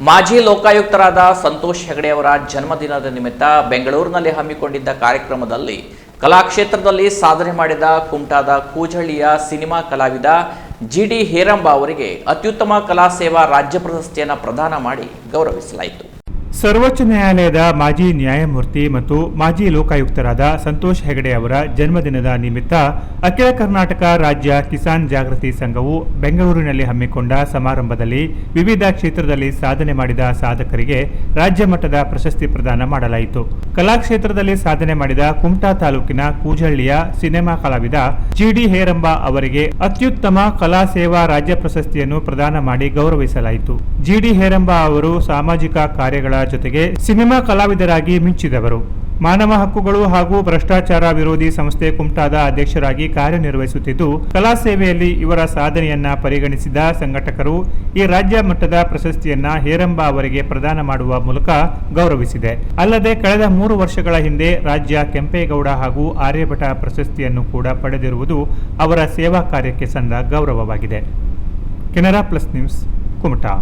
ಮಾಜಿ ಲೋಕಾಯುಕ್ತರಾದ ಸಂತೋಷ್ ಹೆಗಡೆ ಅವರ ಜನ್ಮದಿನದ ನಿಮಿತ್ತ ಬೆಂಗಳೂರಿನಲ್ಲಿ ಹಮ್ಮಿಕೊಂಡಿದ್ದ ಕಾರ್ಯಕ್ರಮದಲ್ಲಿ ಕಲಾಕ್ಷೇತ್ರದಲ್ಲಿ ಸಾಧನೆ ಮಾಡಿದ ಕುಮಟಾದ ಕೂಜಹಳ್ಳಿಯ ಸಿನಿಮಾ ಕಲಾವಿದ ಜಿ ಡಿ ಹೇರಂಬ ಅವರಿಗೆ ಅತ್ಯುತ್ತಮ ಕಲಾ ಸೇವಾ ರಾಜ್ಯ ಪ್ರಶಸ್ತಿಯನ್ನು ಪ್ರದಾನ ಮಾಡಿ ಗೌರವಿಸಲಾಯಿತು. ಸರ್ವೋಚ್ಚ ನ್ಯಾಯಾಲಯದ ಮಾಜಿ ನ್ಯಾಯಮೂರ್ತಿ ಮತ್ತು ಮಾಜಿ ಲೋಕಾಯುಕ್ತರಾದ ಸಂತೋಷ್ ಹೆಗಡೆ ಅವರ ಜನ್ಮದಿನದ ನಿಮಿತ್ತ ಅಖಿಲ ಕರ್ನಾಟಕ ರಾಜ್ಯ ಕಿಸಾನ್ ಜಾಗೃತಿ ಸಂಘವು ಬೆಂಗಳೂರಿನಲ್ಲಿ ಹಮ್ಮಿಕೊಂಡ ಸಮಾರಂಭದಲ್ಲಿ ವಿವಿಧ ಕ್ಷೇತ್ರದಲ್ಲಿ ಸಾಧನೆ ಮಾಡಿದ ಸಾಧಕರಿಗೆ ರಾಜ್ಯ ಮಟ್ಟದ ಪ್ರಶಸ್ತಿ ಪ್ರದಾನ ಮಾಡಲಾಯಿತು. ಕಲಾಕ್ಷೇತ್ರದಲ್ಲಿ ಸಾಧನೆ ಮಾಡಿದ ಕುಮಟಾ ತಾಲೂಕಿನ ಕೂಜಹಳ್ಳಿಯ ಸಿನಿಮಾ ಕಲಾವಿದ ಜಿಡಿ ಹೇರಂಬ ಅವರಿಗೆ ಅತ್ಯುತ್ತಮ ಕಲಾ ಸೇವಾ ರಾಜ್ಯ ಪ್ರಶಸ್ತಿಯನ್ನು ಪ್ರದಾನ ಮಾಡಿ ಗೌರವಿಸಲಾಯಿತು. ಜಿಡಿ ಹೇರಂಬ ಅವರು ಸಾಮಾಜಿಕ ಕಾರ್ಯಗಳ ಜೊತೆಗೆ ಸಿನಿಮಾ ಕಲಾವಿದರಾಗಿ ಮಿಂಚಿದವರು. ಮಾನವ ಹಕ್ಕುಗಳು ಹಾಗೂ ಭ್ರಷ್ಟಾಚಾರ ವಿರೋಧಿ ಸಂಸ್ಥೆ ಕುಮಟಾದ ಅಧ್ಯಕ್ಷರಾಗಿ ಕಾರ್ಯನಿರ್ವಹಿಸುತ್ತಿದ್ದು, ಕಲಾ ಸೇವೆಯಲ್ಲಿ ಇವರ ಸಾಧನೆಯನ್ನ ಪರಿಗಣಿಸಿದ ಸಂಘಟಕರು ಈ ರಾಜ್ಯ ಮಟ್ಟದ ಪ್ರಶಸ್ತಿಯನ್ನ ಹೇರಂಬ ಅವರಿಗೆ ಪ್ರದಾನ ಮಾಡುವ ಮೂಲಕ ಗೌರವಿಸಿದೆ. ಅಲ್ಲದೆ ಕಳೆದ ಮೂರು ವರ್ಷಗಳ ಹಿಂದೆ ರಾಜ್ಯ ಕೆಂಪೇಗೌಡ ಹಾಗೂ ಆರ್ಯಭಟ ಪ್ರಶಸ್ತಿಯನ್ನು ಕೂಡ ಪಡೆದಿರುವುದು ಅವರ ಸೇವಾ ಕಾರ್ಯಕ್ಕೆ ಸಂದ ಗೌರವವಾಗಿದೆ. Canara plus news, Kumta.